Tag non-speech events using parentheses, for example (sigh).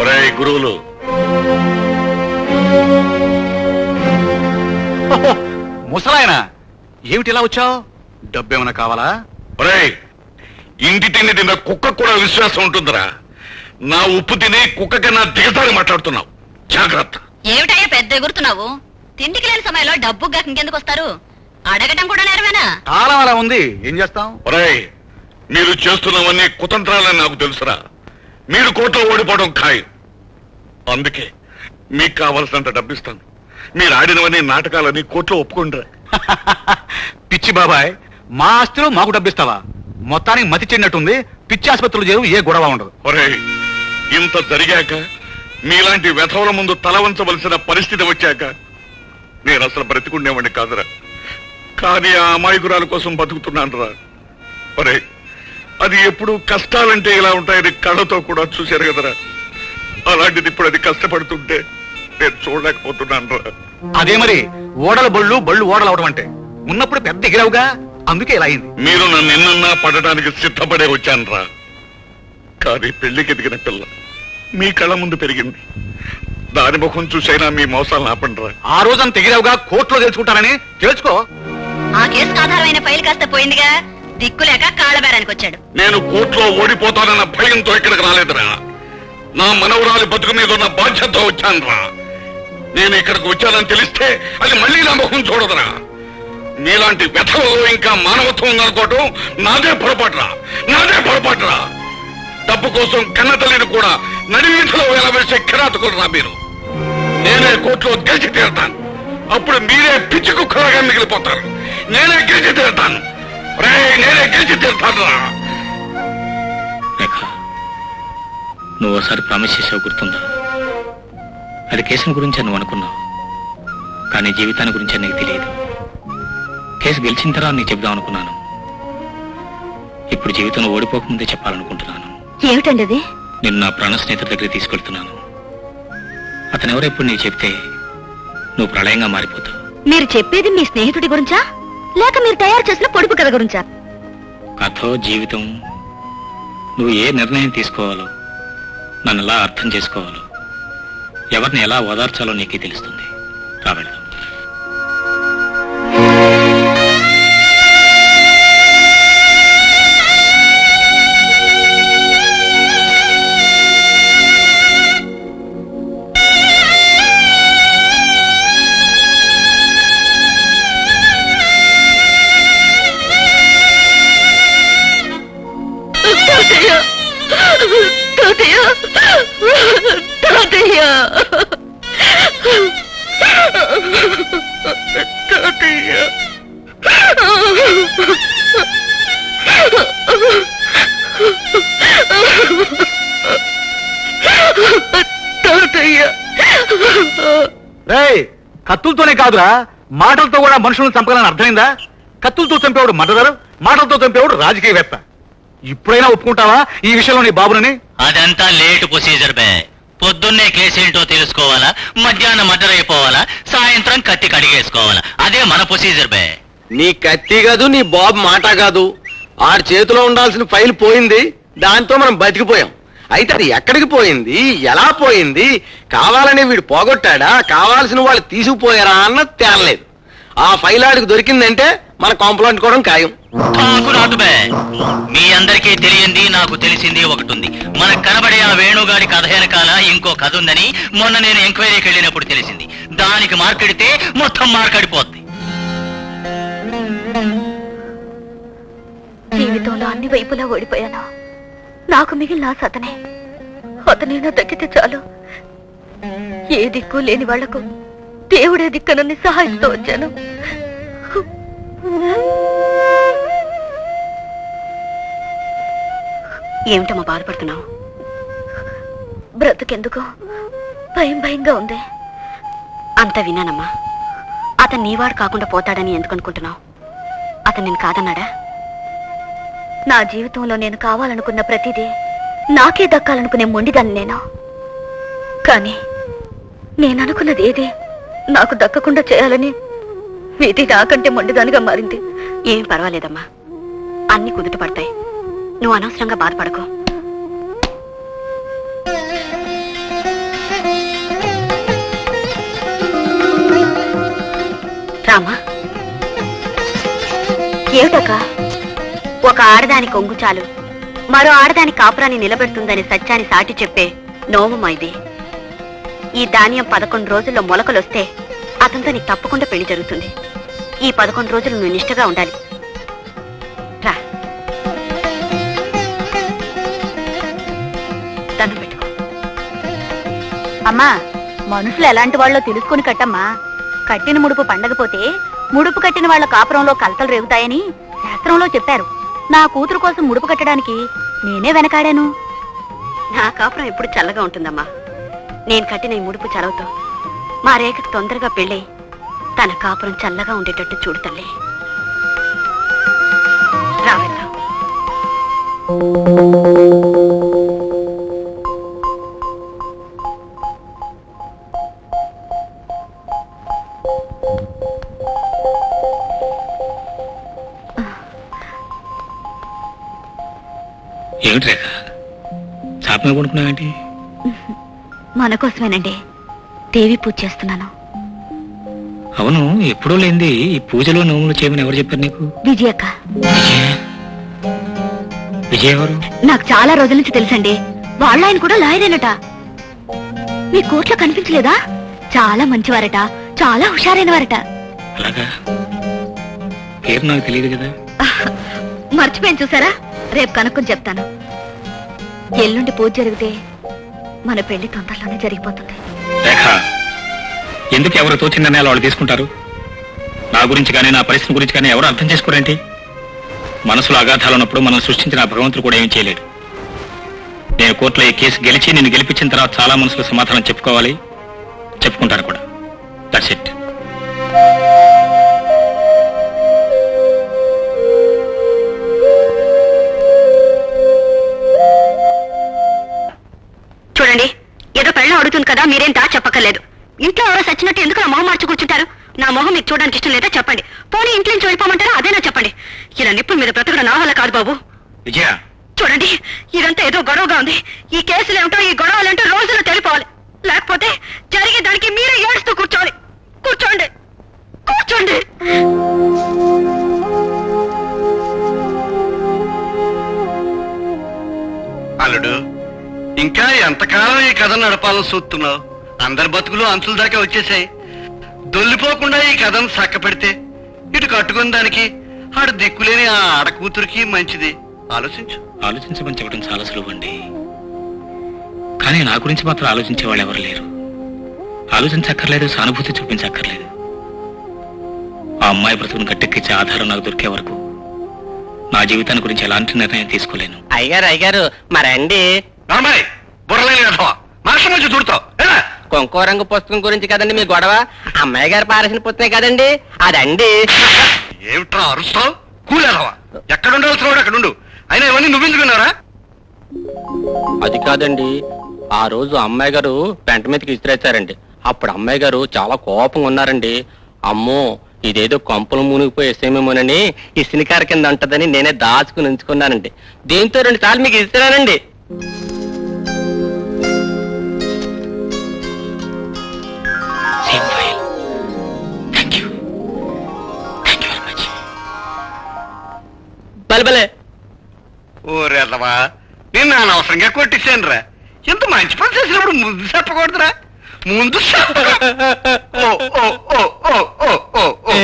ఒరేయ్ గురువులు. ముసలాయన ఏమిటి ఇలా వచ్చావు? డబ్బేమైనా కావాలా? ఒరేయ్ ఇంటి తిండి తిన్న కుక్క కూడా విశ్వాసం ఉంటుందిరా. నా ఉప్పు తిని కుక్క కన్నా దిగతారి మాట్లాడుతున్నావు. జాగ్రత్త. ఏమిటయ్యా పెద్ద ఎగురుతున్నావు? తిండికి లేని సమయంలో డబ్బు గక ఇంకెందుకు వస్తారు? అడగటం కూడా నేరమేనా? కాలం అలా ఉంది. ఏం చేస్తాం? ఒరేయ్ మీరు చేస్తున్నవన్నీ కుతంత్రాలని నాకు తెలుసురా. మీరు కోర్టులో ఓడిపోవడం ఖాయం. అందుకే మీకు కావలసినంత డబ్బిస్తాను. మీరు ఆడినవన్నీ నాటకాలని కోర్టులో ఒప్పుకుంటారా (laughs) పిచ్చి బాబాయ్ మా ఆస్తిలో మాకు డబ్బిస్తావా? మొత్తానికి మతి చెడినట్టుంది పిచ్చి ఆసుపత్రులు చేరు ఏ గొడవ ఉండదు. ఒరేయ్ ఇంత జరిగాక మీలాంటి వ్యథవుల ముందు తల వంచవలసిన పరిస్థితి వచ్చాక నేను అసలు బ్రతికుండేవాడిని కాదురా. కానీ ఆ అమాయకురాల కోసం బతుకుతున్నాను రా ఒరే అది ఎప్పుడు కష్టాలంటే ఇలా ఉంటాయని కళ్ళతో కూడా చూశారు కదరా. అలాంటిది ఇప్పుడు అది కష్టపడుతుంటే నేను చూడలేకపోతున్నాను రా అదే మరి ఓడల బళ్ళు బళ్ళు ఓడలు అవడం అంటే. ఉన్నప్పుడు పెద్ద ఎగిరావుగా అందుకే ఇలా అయింది. మీరు నన్ను నిన్నన్నా పడటానికి సిద్ధపడే వచ్చాను రా కానీ పెళ్ళికి ఎదిగిన పిల్ల మీ కళ్ళ ముందు పెరిగింది. దాని ముఖం చూసైనా మీ మోసాలను ఆపండి రా ఆ రోజంత ఎగిరావుగా కోర్టులో తెలుసుకుంటానని తెలుసుకో. ఆ కేసుకు ఆధారమైన ఫైల్ కాస్త పోయిందిగా దిక్కులేక కాళ్ళబేరానికి వచ్చాడు నేను కోర్టులో ఓడిపోతానన్న భయంతో ఇక్కడికి రాలేదురా. నా మనవరాలి బతుకు మీద ఉన్న బాధ్యత వచ్చానురా. నేను ఇక్కడికి వచ్చానని తెలిస్తే అది మళ్ళీ నా ముఖం చూడదురా. నీలాంటి వ్యథలో ఇంకా మానవత్వం ఉందనుకోవటం నాదే పొరపాటురా. నాదే పొరపాటురా. డబ్బు కోసం కన్న తల్లిని కూడా నడివీధిలో వేలవేసే కిరాతకులురా మీరు. నేనే కోర్టులో గెలిచి తీరుతాను. అప్పుడు మీరే పిచ్చి కుక్కలాగా మిగిలిపోతారు. నేనే గెలిచి తీరుతాను. రే నేనే గెలిచి తీరుతాను రా నువ్వు ఒకసారి ప్రామిస్ చేసావు గుర్తుందా? అది కేసుని గురించి నువ్వు అనుకున్నావు. కానీ జీవితాన్ని గురించి నీకు తెలియదు. కేసు గెలిచిన తర్వాత నీకు చెప్దాం అనుకున్నాను. ఇప్పుడు జీవితంలో ఓడిపోకముందే చెప్పాలనుకుంటున్నాను. ఏమిటండి అది? నిన్ను నా ప్రాణ స్నేహితుడి దగ్గరికి తీసుకెళ్తున్నాను. అతను ఎవరో ఇప్పుడు నీకు చెప్తే నువ్వు ప్రళయంగా మారిపోతావు. మీరు చెప్పేది మీ స్నేహితుడి గురించా? లేక మీరు తయారు చేసిన పొడుపు కథ గురించా? కథో జీవితం నువ్వు ఏ నిర్ణయం తీసుకోవాలో నన్ను ఎలా అర్థం చేసుకోవాలో? ఎవరిని ఎలా ఓదార్చాలో నీకే తెలుస్తుంది. రావెళ్దాం రేయ్ కత్తులతోనే కాదురా. మాటలతో కూడా మనుషులను చంపగలని అర్థమైందా? కత్తులతో చంపేవాడు మర్డర్ మాటలతో చంపేవాడు రాజకీయవేత్త. ఇప్పుడైనా ఒప్పుకుంటావా ఈ విషయంలో నీ బాబునని? అదంతా లేట్ ప్రొసీజర్ బే. పొద్దున్నే కేసేంటో తెలుసుకోవాలా మధ్యాహ్నం మర్డర్ అయిపోవాలా సాయంత్రం కత్తి కడిగేసుకోవాలా. అదే మన ప్రొసీజర్ బే. నీ కత్తి కాదు నీ బాబు మాట కాదు. ఆడి చేతిలో ఉండాల్సిన ఫైల్ పోయింది దాంతో మనం బతికిపోయాం. అయితే అది ఎక్కడికి పోయింది? ఎలా పోయింది? కావాలని వీడు పోగొట్టాడా? కావాల్సిన వాళ్ళు తీసుకుపోయారా అన్న తేలలేదు. ఆ ఫైల్ ఆడికి దొరికిందంటే మన కొంపలు అంటుకోవడం ఖాయం. నాకు బే మీ అందరికీ తెలియంది నాకు తెలిసింది ఒకటి ఉంది మనకు కనబడే ఆ వేణుగాడి కథ వెనకాల ఇంకో కథ ఉందని మొన్న నేను ఎంక్వైరీకి వెళ్ళినప్పుడు తెలిసింది. దానికి మార్కెడితే మొత్తం మార్కెడిపోద్ది జీవితంలో అన్ని వైపులా ఓడిపోయాను? నాకు మిగిలిన ఆశ అతనే. అతనైనా తగ్గితే చాలు. ఏ దిక్కు లేని వాళ్ళకు దేవుడే దిక్కనని సహాయంతో వచ్చాను. ఏమిటమ్మా బాధపడుతున్నావు? బ్రతుకెందుకు? భయం భయంగా ఉంది. అంత విన్నానమ్మా. అతను నీవాడు కాకుండా పోతాడని ఎందుకు అనుకుంటున్నావు? అతను నేను కాదన్నాడా? నా జీవితంలో నేను కావాలనుకున్న ప్రతిదీ నాకే దక్కాలనుకునే మొండిదాన్ని నేను? కానీ నేననుకున్నది ఏది? నాకు దక్కకుండా చేయాలని ఇది నాకంటే మొండిదానిగా మారింది. ఏం పర్వాలేదమ్మా. అన్ని కుదుట పడతాయి. నువ్వు అనవసరంగా బాధపడకు. రామా? ఏమిటక్కా? ఒక ఆడదాని కొంగు చాలు. మరో ఆడదాని కాపురాన్ని నిలబెడుతుందని సత్యాన్ని సాటి చెప్పే నోమమా ఇది. ఈ ధాన్యం పదకొండు రోజుల్లో మొలకలొస్తే అతనితో నీకు తప్పకుండా పెళ్ళి జరుగుతుంది. ఈ పదకొండు రోజులు నువ్వు నిష్ఠగా ఉండాలి. రా. దండం పెట్టుకో. అమ్మా మనుషులు ఎలాంటి వాళ్ళో తెలుసుకుని కట్టమ్మా. కట్టిన ముడుపు పండగపోతే ముడుపు కట్టిన వాళ్ళ కాపురంలో కలతలు రేగుతాయని శాస్త్రంలో చెప్పారు. నా కూతురు కోసం ముడుపు కట్టడానికి నేనే వెనకాడాను. నా కాపురం ఎప్పుడు చల్లగా ఉంటుందమ్మా. నేను కట్టిన ఈ ముడుపు చలవుతో మా రేఖకు తొందరగా పెళ్ళై తన కాపురం చల్లగా ఉండేటట్టు చూడు తల్లి. మీద కొనుక్కున్నావేంటి మన కోసమేనండి. దేవి పూజ చేస్తున్నాను. అవును ఎప్పుడూ లేనిది ఈ పూజలో నోములు చేయమని ఎవరు చెప్పారు నీకు? విజయక్క. విజయ? విజయ ఎవరు? నాకు చాలా రోజుల నుంచి తెలుసండి. వాళ్ళ ఆయన కూడా లాయరేనట. మీ కోర్టులో కనిపించలేదా? చాలా మంచివారట. చాలా హుషారైన వారట అలాగా? పేరు నాకు తెలియదు కదా? మర్చిపోయాను చూసారా? రేపు కనుక్కొని చెప్తాను. ఎల్లుండి పూజ జరిగితే మన పెళ్ళి తొందరలోనే జరిగిపోతుంది. రేఖ ఎందుకు ఎవరు తోచిన నిర్ణయాలు వాళ్ళు తీసుకుంటారు? నా గురించి కానీ నా పరిస్థితి గురించి కానీ ఎవరు అర్థం చేసుకోరేంటి? మనసులో అగాధాలు ఉన్నప్పుడు మనం సృష్టించిన భగవంతుడు కూడా ఏం చేయలేడు. నేను కోర్టులో ఈ కేసు గెలిచి నేను గెలిపించిన తర్వాత చాలా మనసులో సమాధానం చెప్పుకోవాలి. చెప్పుకుంటారు కూడా. దట్స్ ఇట్ కదా మీరేం దా చెప్పక్కర్లేదు. ఇంట్లో ఎవరో సచ్చినట్టు ఎందుకు నా మొహం మార్చి కూర్చుంటారు? నా మొహం మీకు చూడడానికి ఇష్టం లేదా చెప్పండి. పోనీ ఇంట్లో నుంచి వెళ్ళిపోమంటారా? అదేనా చెప్పండి. ఇలా నిప్పుల మీద బ్రతకడం నా వల్ల కాదు బాబు. విజయ. చూడండి ఇదంతా ఏదో గొడవగా ఉంది. ఈ కేసులు ఏమిటో ఈ గొడవలేంటో రోజులు తెలిపోవాలి. లేకపోతే జరిగే దానికి మీరే ఏడుస్తూ కూర్చోవాలి. కూర్చోండి. కూర్చోండి. అల్లుడు ఇంకా ఎంతకాలం ఈ కథ నడపాలని చూస్తున్నావు? అందరి బతుకులు అంచుల దాకా వచ్చేసాయి దొల్లిపోకుండా ఈ కథను చక్క పెడితే ఇటు కట్టుకున్న దానికి ఆడు దిక్కులేని ఆ ఆడ కూతురికి మంచిది. ఆలోచించు. ఆలోచించమని చెప్పడం చాలా సులువు అండి కానీ నా గురించి మాత్రం ఆలోచించే వాళ్ళు ఎవరు లేరు. ఆలోచించక్కర్లేదు సానుభూతి చూపించక్కర్లేదు. ఆ అమ్మాయి బ్రతుకును గట్టెక్కించే ఆధారం నాకు దొరికే వరకు నా జీవితాన్ని గురించి ఎలాంటి నిర్ణయం తీసుకోలేను. అయ్యగారు అయ్యగారు మరండి. రామాయ్ బుర్రలేని అథవా మనుషుల నుంచి దూడతావు ఎలా? కుంకో రంగు పుస్తకం గురించి కదండి మీ గొడవ? అమ్మాయి గారు పారేసిన పుస్తకమే కదండి? అదండి. ఏమిట్రా అరుస్తావు? కూలేదవా ఎక్కడ ఉండాల్సిన వాడు అక్కడ ఉండు. అయినా ఇవన్నీ నువ్వెందుకున్నారా అది కాదండి. ఆ రోజు అమ్మాయి గారు పెంట మీదకి ఇసిరేశారండి. అప్పుడు అమ్మాయి గారు చాలా కోపంగా ఉన్నారండి. అమ్మో ఇదేదో కొంపలు మునిగిపోయి ఇసేమేమోనని ఈ సినికార కింద ఉంటదని నేనే దాచుకుని ఉంచుకున్నానండి. దీంతో రెండు సార్లు మీకు ఇస్తున్నానండి బలబలే ఓరేదవా నిన్ను అనవసరంగా కొట్టించాను రా ఎంత మంచి పని చేసినప్పుడు ముందు చెప్పకూడదురా. ముందు చెప్ప. ఓ ఓ ఓ ఓ ఓ ఓ. ఓ